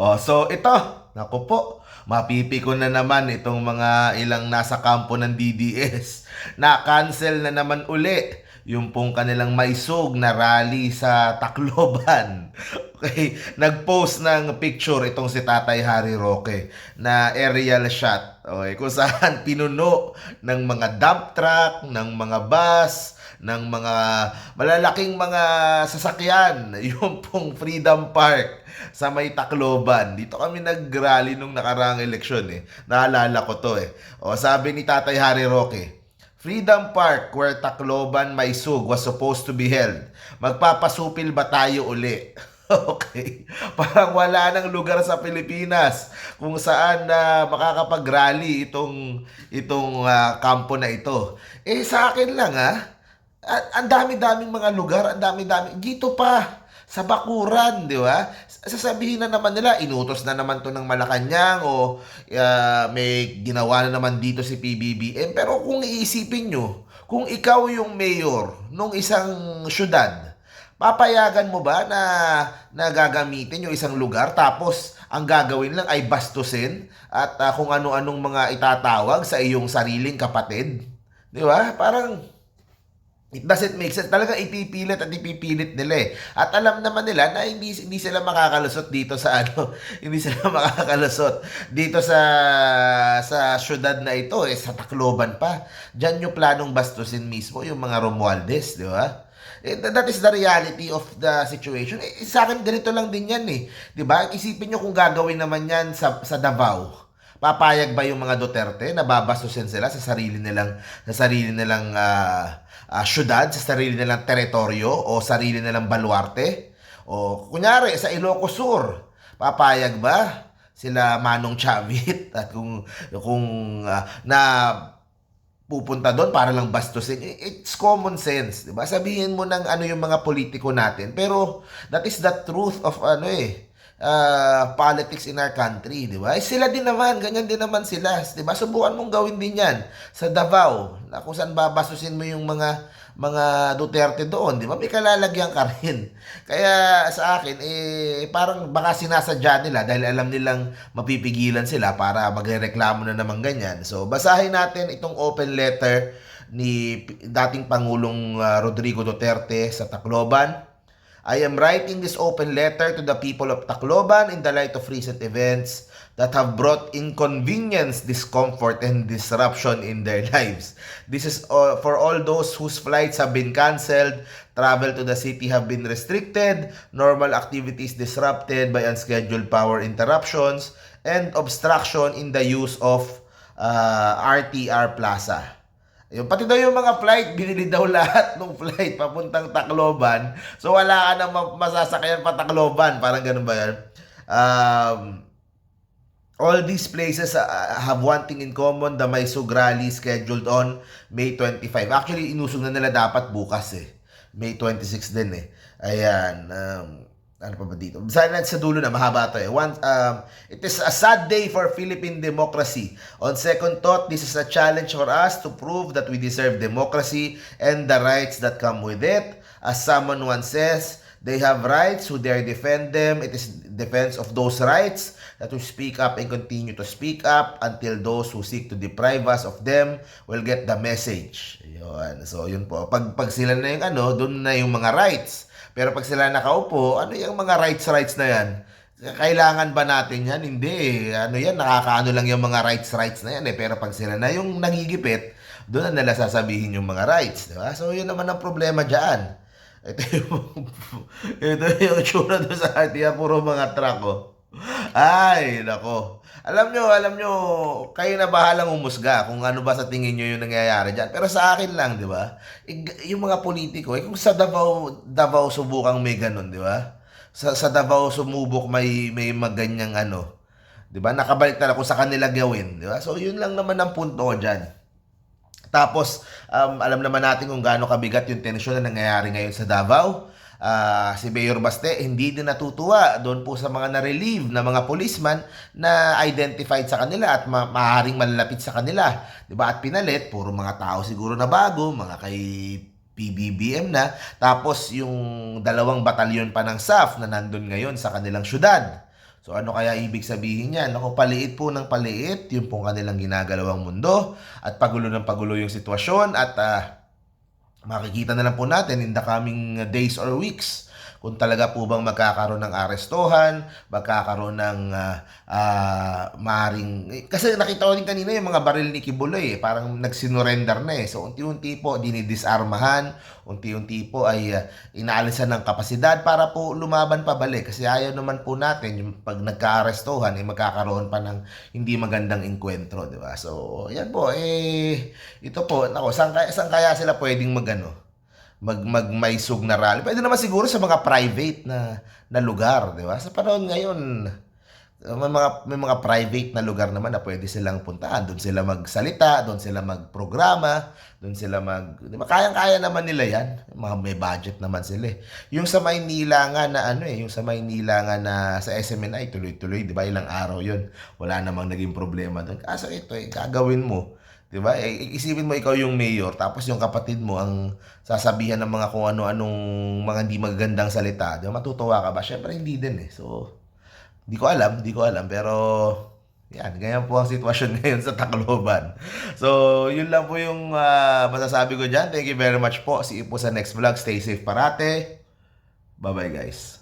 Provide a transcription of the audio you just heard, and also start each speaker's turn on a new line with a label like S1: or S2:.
S1: Oh, so ito, naku po, mapipiko na naman itong mga ilang nasa kampo ng DDS. Na-cancel na naman uli yung pong kanilang maisog na rally sa Tacloban. Okay, nag-post ng picture itong si Tatay Harry Roque na aerial shot. Okay, kung saan pinuno ng mga dump truck, ng mga bus, ng mga malalaking mga sasakyan, yung pong Freedom Park sa may Tacloban. Dito kami nag-rally nung nakaraang eleksyon eh. Naalala ko to eh. O sabi ni Tatay Harry Roque, Freedom Park where Tacloban Maisug was supposed to be held. Magpapasupil ba tayo uli? Okay. Parang wala nang lugar sa Pilipinas kung saan na makakapag-rally itong itong ah, kampo na ito. Eh sa akin lang ah, ang dami-daming mga lugar, ang dami-dami. Dito pa sa Bakuran, di ba? Sasabihin na naman nila, inutos na naman to ng Malacanang o ah, may ginawa na naman dito si PBBM. Pero kung iisipin nyo, kung ikaw yung mayor nung isang syudad, papayagan mo ba na, na gagamitin yung isang lugar tapos ang gagawin lang ay bastusin at ah, kung ano-anong mga itatawag sa iyong sariling kapatid? Di ba? Parang It doesn't make sense. Talaga ipipilit at ipipilit nila eh. At alam naman nila na hindi, hindi sila makakalusot dito sa ano, hindi sila makakalusot dito sa sa syudad na ito eh, sa Tacloban pa. Diyan yung planong bastusin mismo yung mga Romualdez, di ba? Eh, th- that is the reality of the situation. Eh, sa akin, ganito lang din yan eh. Di ba? Isipin nyo kung gagawin naman yan sa, sa Davao. Papayag ba yung mga Duterte na babastusin sila sa sarili nilang sa sarili nilang ah, ah, syudad, sa sarili nilang teritoryo o sarili nilang baluarte? O kunyari sa Ilocos Sur, papayag ba sila Manong Chavit at kung kung ah, na pupunta doon para lang bastusin. It's common sense, 'di ba? Sabihin mo ng ano yung mga politiko natin, pero that is the truth of ano eh uh, politics in our country, 'di ba? Eh, sila din naman, ganyan din naman sila, 'di ba? Subukan mong gawin din 'yan sa Davao, na kung saan babasusin mo yung mga mga Duterte doon, 'di ba? May kalalagyan ka rin. Kaya sa akin eh parang baka sinasadya nila dahil alam nilang mapipigilan sila para magreklamo na naman ganyan. So basahin natin itong open letter ni dating Pangulong ah, Rodrigo Duterte sa Tacloban. I am writing this open letter to the people of Tacloban in the light of recent events that have brought inconvenience, discomfort, and disruption in their lives. This is all, for all those whose flights have been cancelled, travel to the city have been restricted, normal activities disrupted by unscheduled power interruptions, and obstruction in the use of uh, RTR Plaza. Yung, pati daw yung mga flight, binili daw lahat ng flight papuntang Tacloban. So wala ka na ma- masasakayan pa Tacloban. Parang ganun ba yan? Um, all these places uh, have one thing in common. The Maisug Rally scheduled on May 25. Actually, inusog na nila dapat bukas eh. May 26 din eh. Ayan. Um, ano pa ba dito? Sana sa dulo na, mahaba to eh. One, um, it is a sad day for Philippine democracy. On second thought, this is a challenge for us to prove that we deserve democracy and the rights that come with it. As someone once says, they have rights, who dare defend them. It is defense of those rights that we speak up and continue to speak up until those who seek to deprive us of them will get the message. Yun. So, yun po. Pag, pag sila na yung ano, doon na yung mga rights. Pero pag sila nakaupo, ano yung mga rights-rights na yan? Kailangan ba natin yan? Hindi eh. Ano yan, nakakaano lang yung mga rights-rights na yan eh. Pero pag sila na yung nagigipit, doon na nila sasabihin yung mga rights. Di ba? So, yun naman ang problema dyan. Ito yung, ito yung tsura doon sa RTR, puro mga truck oh. Ay, nako. Alam nyo, alam nyo, kayo na bahalang umusga kung ano ba sa tingin nyo yung nangyayari dyan. Pero sa akin lang, di ba? Yung mga politiko, eh, kung sa Davao, Davao subukang may ganun, di ba? Sa, sa Davao sumubok may, may maganyang ano. Di ba? Nakabalik na kung sa kanila gawin. Di ba? So, yun lang naman ang punto ko dyan. Tapos, um, alam naman natin kung gaano kabigat yung tensyon na nangyayari ngayon sa Davao. Ah, si Mayor Baste hindi din natutuwa doon po sa mga na-relieve na mga policeman na identified sa kanila at ma- maaaring malalapit sa kanila. 'Di ba? At pinalit, puro mga tao siguro na bago, mga kay PBBM na. Tapos yung dalawang batalyon pa ng SAF na nandun ngayon sa kanilang syudad. So ano kaya ibig sabihin niyan? Ako paliit po ng paliit, yung pong kanilang ginagalawang mundo at pagulo ng pagulo yung sitwasyon at ah, makikita na lang po natin in the coming days or weeks kung talaga po bang magkakaroon ng arestohan, magkakaroon ng ah, ah, maaring... eh, Kasi nakita ko din kanina yung mga baril ni Kibuloy, eh, parang nagsinurrender na eh. So unti-unti po dinidisarmahan, unti-unti po ay ah, inaalisan ng kapasidad para po lumaban pabalik. Kasi ayaw naman po natin yung pag nagka-arestohan, eh, magkakaroon pa ng hindi magandang enkwentro, di ba? So, yan po, eh, ito po, nako, saan saan kaya sila pwedeng magano? Mag mag may sug na rally. Pwede naman siguro sa mga private na na lugar, 'di ba? Sa panahon ngayon, may mga may mga private na lugar naman na pwede silang puntahan. Doon sila magsalita, doon sila magprograma, doon sila mag, 'di ba? Kayang-kaya naman nila 'yan. Mga may budget naman sila. eh. Yung sa Maynila nga na ano eh, yung sa Maynila nga na sa SMNI tuloy-tuloy, 'di ba? Ilang araw 'yon. Wala namang naging problema doon. Kaso ito eh, gagawin mo 'Di ba? Eh, isipin mo ikaw yung mayor tapos yung kapatid mo ang sasabihan ng mga kung ano-anong mga hindi magagandang salita. 'Di ba? Matutuwa ka ba? Syempre hindi din eh. So, hindi ko alam, hindi ko alam pero yan, ganyan po ang sitwasyon ngayon sa Tacloban. So, yun lang po yung ah, masasabi ko dyan. Thank you very much po. See you po sa next vlog. Stay safe parate. Bye-bye guys.